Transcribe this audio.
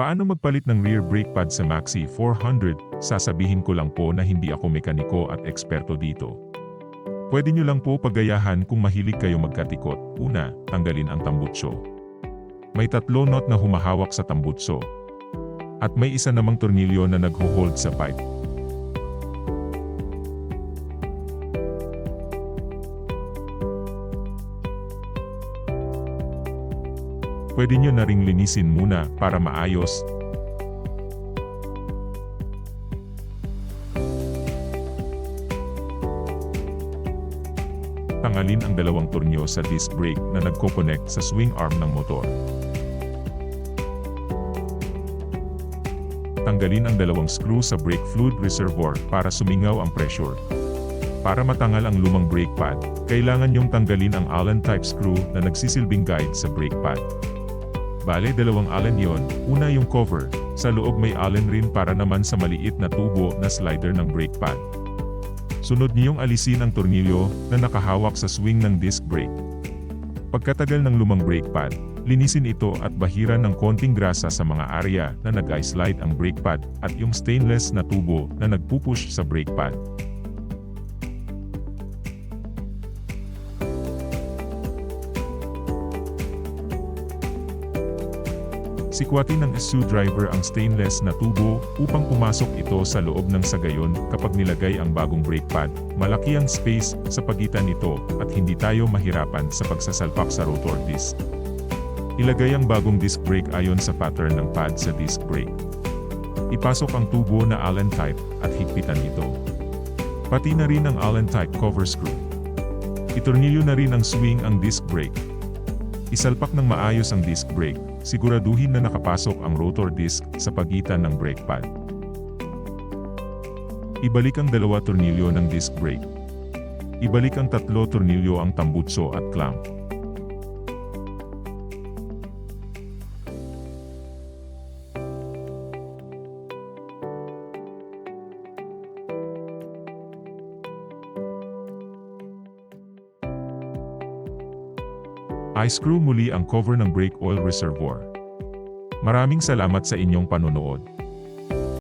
Paano magpalit ng rear brake pad sa Maxi 400? Sasabihin ko lang po na hindi ako mekaniko at eksperto dito. Pwede nyo lang po pagayahan kung mahilig kayo magkatikot. Una, tanggalin ang tambutso. May tatlo knot na humahawak sa tambutso. At may isa namang tornilyo na nagho-hold sa pipe. Pwede nyo na ring linisin muna para maayos. Tanggalin ang dalawang tornyo sa disc brake na nagko-connect sa swing arm ng motor. Tanggalin ang dalawang screw sa brake fluid reservoir para sumingaw ang pressure. Para matangal ang lumang brake pad, kailangan yung tanggalin ang Allen type screw na nagsisilbing guide sa brake pad. Bale dalawang Allen yon, una yung cover, sa loob may Allen rin para naman sa maliit na tubo na slider ng brake pad. Sunod niyong alisin ang tornilyo na nakahawak sa swing ng disc brake. Pagkatagal ng lumang brake pad, linisin ito at bahiran ng konting grasa sa mga area na nag-slide ang brake pad at yung stainless na tubo na nagpupush sa brake pad. Sikwatin ng screwdriver ang stainless na tubo upang pumasok ito sa loob ng sagayon kapag nilagay ang bagong brake pad. Malaki ang space sa pagitan nito at hindi tayo mahirapan sa pagsasalpak sa rotor disc. Ilagay ang bagong disc brake ayon sa pattern ng pad sa disc brake. Ipasok ang tubo na Allen type at higpitan ito. Pati na rin ang Allen type cover screw. Itornilyo na rin ang swing ang disc brake. Isalpak ng maayos ang disc brake, siguraduhin na nakapasok ang rotor disc sa pagitan ng brake pad. Ibalik ang dalawa tornilyo ng disc brake. Ibalik ang tatlo tornilyo ang tambutso at clamp. I-screw muli ang cover ng brake oil reservoir. Maraming salamat sa inyong panonood.